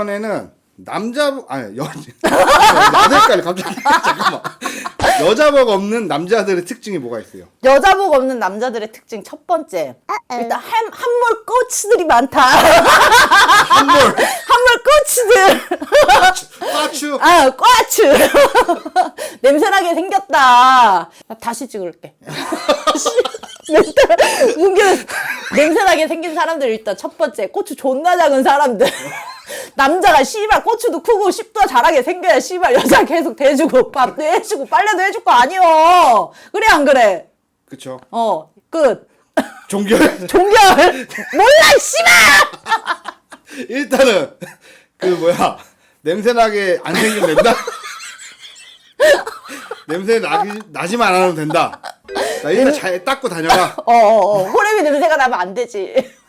이번에는 남자 아니 여 나도 헷갈려 갑자기 잠깐만 여자복 없는 남자들의 특징이 뭐가 있어요? 여자복 없는 남자들의 특징 첫 번째. 일단 한, 한몰 꼬치들이 많다. 한몰 한몰 꼬치들. 파추 아, 꽈추. 냄새나게 생겼다. 나 다시 찍을게. 멘탈. 냄새나게 생긴 사람들 일단 첫 번째. 고추 존나 작은 사람들. 남자가 씨발 고추도 크고 씹도 잘하게 생겨야 씨발 여자 계속 대주고 밥도 해주고 빨래도 해줄 거 아니여. 그래 안 그래? 그쵸 어 끝. 종결 종결. 몰라 씨발. 일단은 그 뭐야 냄새나게 안 생기면 된다 냄새 나기 나지만 안 하면 된다 나 일단 잘 닦고 다녀라 어어어. 호레미 냄새가 나면 안 되지.